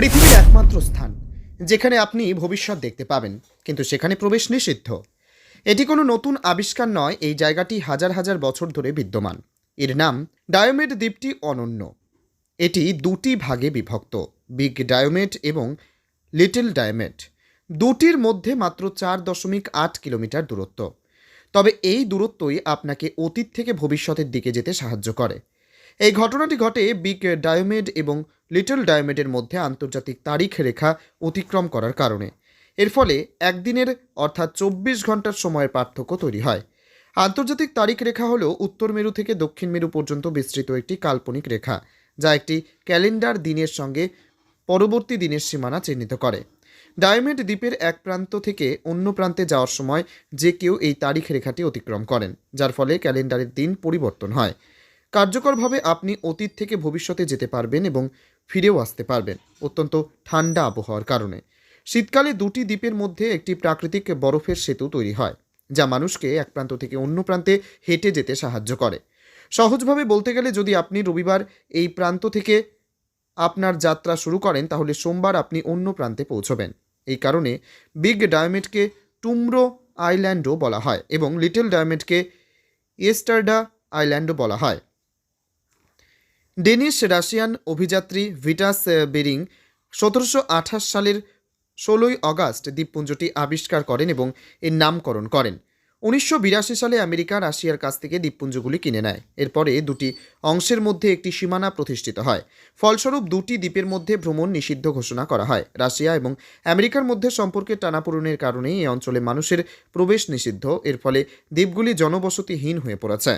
পৃথিবীর একমাত্র স্থান, যেখানে আপনি ভবিষ্যৎ দেখতে পাবেন, কিন্তু সেখানে প্রবেশ নিষিদ্ধ। এটি কোনো নতুন আবিষ্কার নয়, এই জায়গাটি হাজার হাজার বছর ধরে বিদ্যমান। এর নাম ডায়োমেড দ্বীপটি অনন্য। এটি দুটি ভাগে বিভক্ত, বিগ ডায়োমেড এবং লিটল ডায়োমেড। দুটির মধ্যে মাত্র চার দশমিক আট কিলোমিটার দূরত্ব। তবে এই দূরত্বই আপনাকে অতীত থেকে ভবিষ্যতের দিকে যেতে সাহায্য করে। এই ঘটনাটি ঘটে বিগ ডায়োমেড এবং লিটল ডায়োমেডের মধ্যে আন্তর্জাতিক তারিখ রেখা অতিক্রম করার কারণে। এর ফলে একদিনের, অর্থাৎ চব্বিশ ঘণ্টার সময়ের পার্থক্য তৈরি হয়। আন্তর্জাতিক তারিখ রেখা হল উত্তর মেরু থেকে দক্ষিণ মেরু পর্যন্ত বিস্তৃত একটি কাল্পনিক রেখা, যা একটি ক্যালেন্ডার দিনের সঙ্গে পরবর্তী দিনের সীমানা চিহ্নিত করে। ডায়মেড দ্বীপের এক প্রান্ত থেকে অন্য প্রান্তে যাওয়ার সময় যে কেউ এই তারিখ রেখাটি অতিক্রম করেন, যার ফলে ক্যালেন্ডারের দিন পরিবর্তন হয়। কার্যকরভাবে আপনি অতীত থেকে ভবিষ্যতে যেতে পারবেন এবং ফিরেও আসতে পারবেন অত্যন্ত ঠান্ডা আবহাওয়ার কারণে। শীতকালে দুটি দ্বীপের মধ্যে একটি প্রাকৃতিক বরফের সেতু তৈরি হয়, যা মানুষকে এক প্রান্ত থেকে অন্য প্রান্তে হেঁটে যেতে সাহায্য করে। সহজভাবে বলতে গেলে যদি আপনি রবিবার এই প্রান্ত থেকে আপনার যাত্রা শুরু করেন, তাহলে সোমবার আপনি অন্য প্রান্তে পৌঁছবেন। এই কারণে বিগ ডায়মেডকে টুমরো আইল্যান্ডও বলা হয় এবং লিটল ডায়মেডকে ইয়েস্টারডা আইল্যান্ডও বলা হয়। ডেনিশ রাশিয়ান অভিযাত্রী ভিটাস বেরিং সতেরোশো আঠাশ সালের ষোলোই অগাস্ট দ্বীপপুঞ্জটি আবিষ্কার করেন এবং এর নামকরণ করেন। উনিশশো বিরাশি সালে আমেরিকা রাশিয়ার কাছ থেকে দ্বীপপুঞ্জগুলি কিনে নেয়। এরপরে দুটি অংশের মধ্যে একটি সীমানা প্রতিষ্ঠিত হয়। ফলস্বরূপ দুটি দ্বীপের মধ্যে ভ্রমণ নিষিদ্ধ ঘোষণা করা হয়। রাশিয়া এবং আমেরিকার মধ্যে সম্পর্কের টানাপোড়েনের কারণেই এই অঞ্চলে মানুষের প্রবেশ নিষিদ্ধ। এর ফলে দ্বীপগুলি জনবসতিহীন হয়ে পড়েছে।